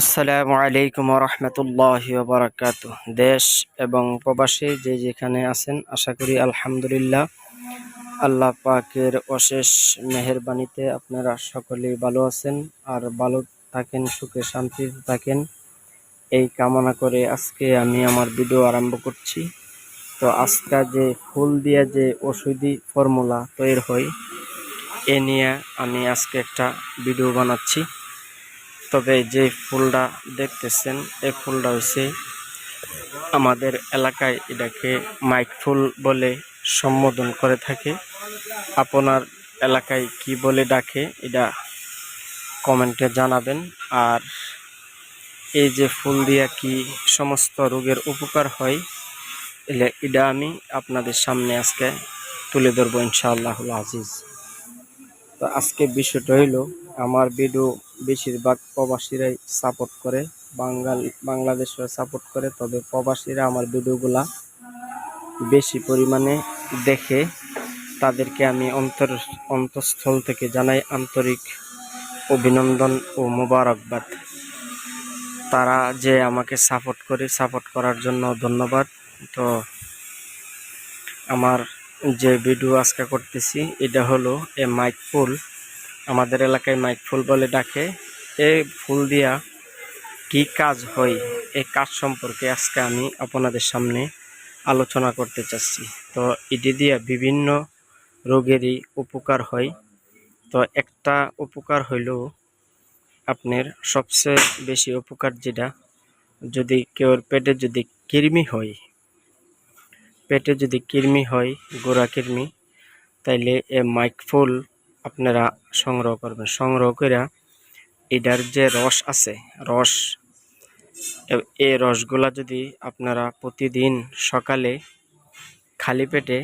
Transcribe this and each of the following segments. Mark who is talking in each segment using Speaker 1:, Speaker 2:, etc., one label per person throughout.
Speaker 1: আসসালামু আলাইকুম রহমতুল্লাহ বারাকাত দেশ এবং প্রবাসী যে যেখানে আছেন, আশা করি আলহামদুলিল্লাহ আল্লাহ পাকের অশেষ মেহরবানিতে আপনারা সকলেই ভালো আছেন আর ভালো থাকেন, সুখে শান্তিতে থাকেন। এই কামনা করে আজকে আমি আমার ভিডিও আরম্ভ করছি। তো আজকে যে ফুল দিয়ে যে ওষুধি ফর্মুলা তৈরি হয়, এ নিয়ে আমি আজকে একটা ভিডিও বানাচ্ছি। তবে যে ফুলটা দেখতেছেন এই ফুলটা হচ্ছে আমাদের এলাকায় এটাকে মাইক ফুল বলে সম্বোধন করে থাকে। আপনার এলাকায় কি বলে ডাকে, এটা কমেন্টে জানাবেন। আর এই যে ফুল দিয়া কি সমস্ত রোগের উপকার হয়, এলে এটা আমি আপনাদের সামনে আজকে তুলে ধরবো ইনশাআল্লাহ আজিজ। তো আজকে বিষয়টা হইল আমার ভিডিও বেশিরভাগ প্রবাসীরাই সাপোর্ট করে বাঙাল বাংলাদেশরা সাপোর্ট করে, তবে প্রবাসীরা আমার ভিডিওগুলা বেশি পরিমাণে দেখে তাদেরকে আমি অন্তর, অন্তঃস্থল থেকে জানাই আন্তরিক অভিনন্দন ও মোবারকবাদ। তারা যে আমাকে সাপোর্ট করে সাপোর্ট করার জন্য ধন্যবাদ। তো আমার যে ভিডিও আজকে করতেছি, এটা হলো এ মাইক ফুল আমাদের এলাকায় মাইক ফুল বলে ডাকে। এই ফুল দিয়া কি কাজ হয়? এই কাজ সম্পর্কে আজকে আমি আপনাদের সামনে আলোচনা করতে চাচ্ছি। তো এটি দিয়া বিভিন্ন রোগেরই উপকার হয়। তো একটা উপকার হইল আপনার সবচেয়ে বেশি উপকার যেটা, যদি কেউর পেটে যদি কৃমি হয়, পেটে যদি কৃমি হয়, গোড়া কৃমি, তাইলে এ মাইক ফুল আপনারা সংগ্রহ করবেন। সংগ্রহ করে এটার যে রস আছে, রস এই রসগুলা যদি আপনারা প্রতিদিন সকালে খালি পেটে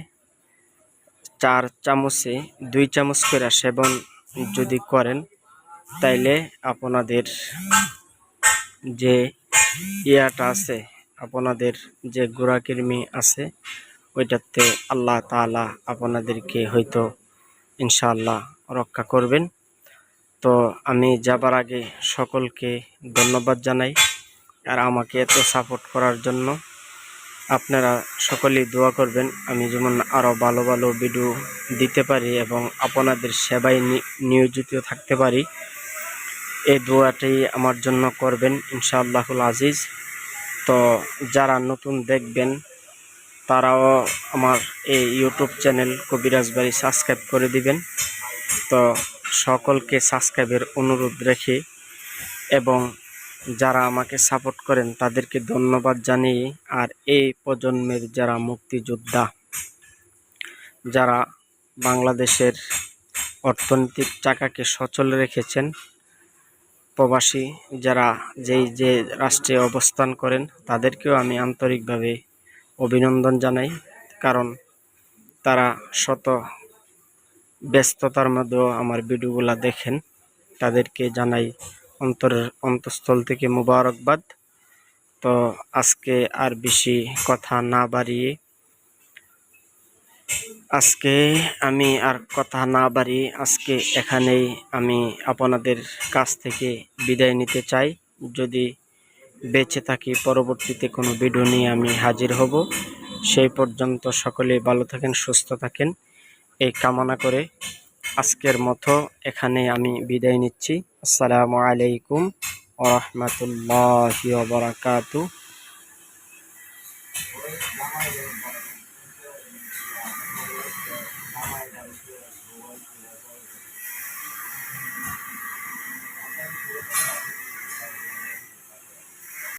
Speaker 1: চার চামচে, দুই চামচ করে সেবন যদি করেন, তাইলে আপনাদের যে ইয়াটা আছে, আপনাদের যে গোড়াকৃমি আছে, ওইটাতে আল্লাহ তালা আপনাদেরকে হয়তো ইনশাআল্লাহ রক্ষা করবেন। তো আমি যাবার আগে সকলকে ধন্যবাদ জানাই আর আমাকে এত সাপোর্ট করার জন্য আপনারা সকলেই দোয়া করবেন। আমি যেমন আরও ভালো ভালো ভিডিও দিতে পারি এবং আপনাদের সেবায় নিয়োজিত থাকতে পারি। এই দোয়াটি আমার জন্য করবেন ইনশাআল্লাহুল আজিজ। তো যারা নতুন দেখবেন তারাও আমার এই ইউটিউব চ্যানেল কবিরাজ বাড়ি সাবস্ক্রাইব করে দিবেন। তো সকলকে সাবস্ক্রাইবের অনুরোধ রেখে এবং যারা আমাকে সাপোর্ট করেন তাদেরকে ধন্যবাদ জানিয়ে আর এই প্রজন্মের যারা মুক্তিযোদ্ধা, যারা বাংলাদেশের অর্থনৈতিক চাকাকে সচল রেখেছেন, প্রবাসী যারা যেই যে রাষ্ট্রে অবস্থান করেন তাদেরকেও আমি আন্তরিকভাবে অভিনন্দন জানাই, কারণ তারা শত ব্যস্ততার মধ্যেও আমার ভিডিওগুলো দেখেন। তাদেরকে জানাই অন্তরের অন্তঃস্থল থেকে মুবারকবাদ। তো আজকে আর বেশি কথা না বাড়িয়ে, আজকে আমি আর কথা না বাড়িয়ে আজকে এখানেই আমি আপনাদের কাছ থেকে বিদায় নিতে চাই। যদি বেঁচে থাকি, পরবর্তীতে কোনো ভিডিও নিয়ে আমি হাজির হব। সেই পর্যন্ত সকলে ভালো থাকেন, সুস্থ থাকেন। এই কামনা করে আজকের মতো এখানে আমি বিদায় নিচ্ছি। আসসালামু আলাইকুম ওরহমতুল্লাহ বারাকাতু